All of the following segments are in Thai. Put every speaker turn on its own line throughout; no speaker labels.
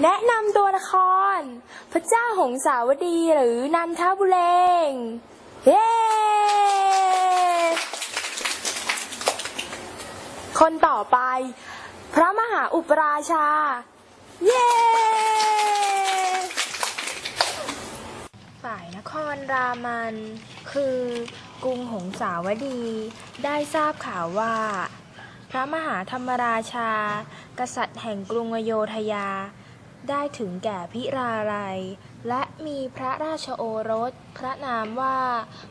แนะนำตัวละคร พระเจ้าหงสาวดีหรือนันทบุเรงเย้คนต่อไป พระมหาอุปราชา เย้ฝ่ายนครรามัน คือกรุงหงสาวดี ได้ทราบข่าวว่า พระมหาธรรมราชา กษัตริย์แห่งกรุงอโยธยา ได้ถึงแก่พิราลัย และมีพระราชโอรส พระนามว่า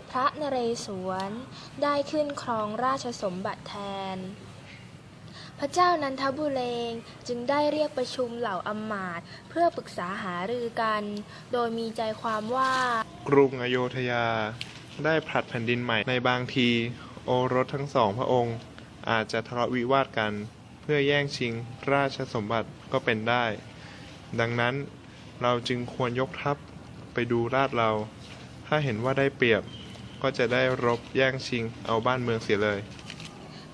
พระนเรศวร ได้ขึ้นครองราชสมบัติแทน พระเจ้านันทบุเรงจึงได้เรียกประชุมเหล่าอำมาตย์เพื่อปรึกษาหารือกัน โดยมีใจความว่า
กรุงอโยธยา ได้ผลัดแผ่นดินใหม่ในบางที โอรสทั้งสองพระองค์ อาจจะทะเลาะวิวาทกัน เพื่อแย่งชิงราชสมบัติก็เป็นได้ ดังนั้นเราจึงควรยกทัพไปดูราดเรา ถ้าเห็นว่าได้เปรียบก็จะได้รบแย่งชิงเอาบ้านเมืองเสียเลย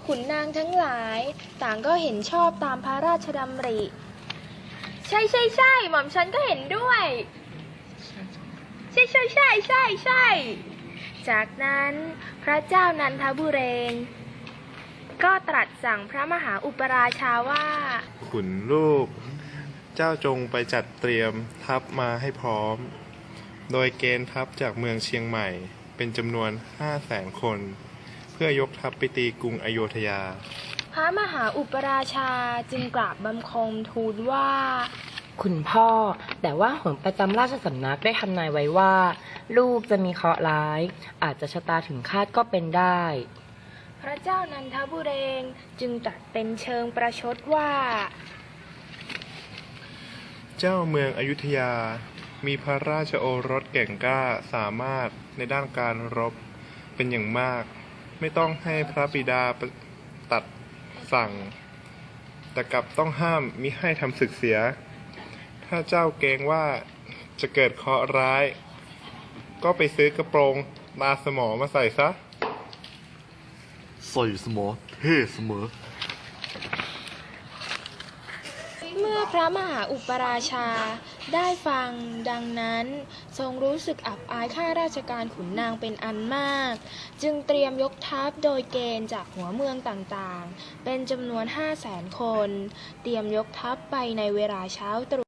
ขุนนางทั้งหลายต่างก็เห็นชอบตามพระราชดำริ ใช่ใช่ใช่หม่อมฉันก็เห็นด้วย ใช่ใช่ใช่ใช่ใช่ จากนั้นพระเจ้านันทบุเรง ก็ตรัสสั่งพระมหาอุปราชาว่า
ขุนลูก เจ้าจงไปจัดเตรียมทัพมาให้พร้อม โดยเกณฑ์ทัพจากเมืองเชียงใหม่ เป็นจำนวนห้าแสนคน เพื่อยกทัพไปตีกรุงอโยธยา
พระมหาอุปราชาจึงกราบบังคมทูลว่า
คุณพ่อ แต่ว่าโหนประจำราชสำนักได้ทำนายไว้ว่า ลูกจะมีเคราะห์ร้าย อาจจะชะตาถึงคาดก็เป็นได้
พระเจ้านันทบุเรงจึงตรัสเป็นเชิงประชดว่า
เจ้าเมืองอยุธยา มีพระราชโอรสเก่งกล้าสามารถในด้านการรบเป็นอย่างมาก ไม่ต้องให้พระบิดาตัดสั่ง แต่กลับต้องห้ามมิให้ทำศึกเสีย ถ้าเจ้าเกรงว่าจะเกิดเคราะห์ร้าย ก็ไปซื้อกระโปรงตาสมอมาใส่ซะ
ใส่สมอเท่เสมอ
พระมหาอุปราชาได้ฟังดังนั้น ทรงรู้สึกอับอายข้าราชการขุนนางเป็นอันมาก จึงเตรียมยกทัพโดยเกณฑ์จากหัวเมืองต่างๆ เป็นจำนวนห้าแสนคน เตรียมยกทัพไปในเวลาเช้าตรู่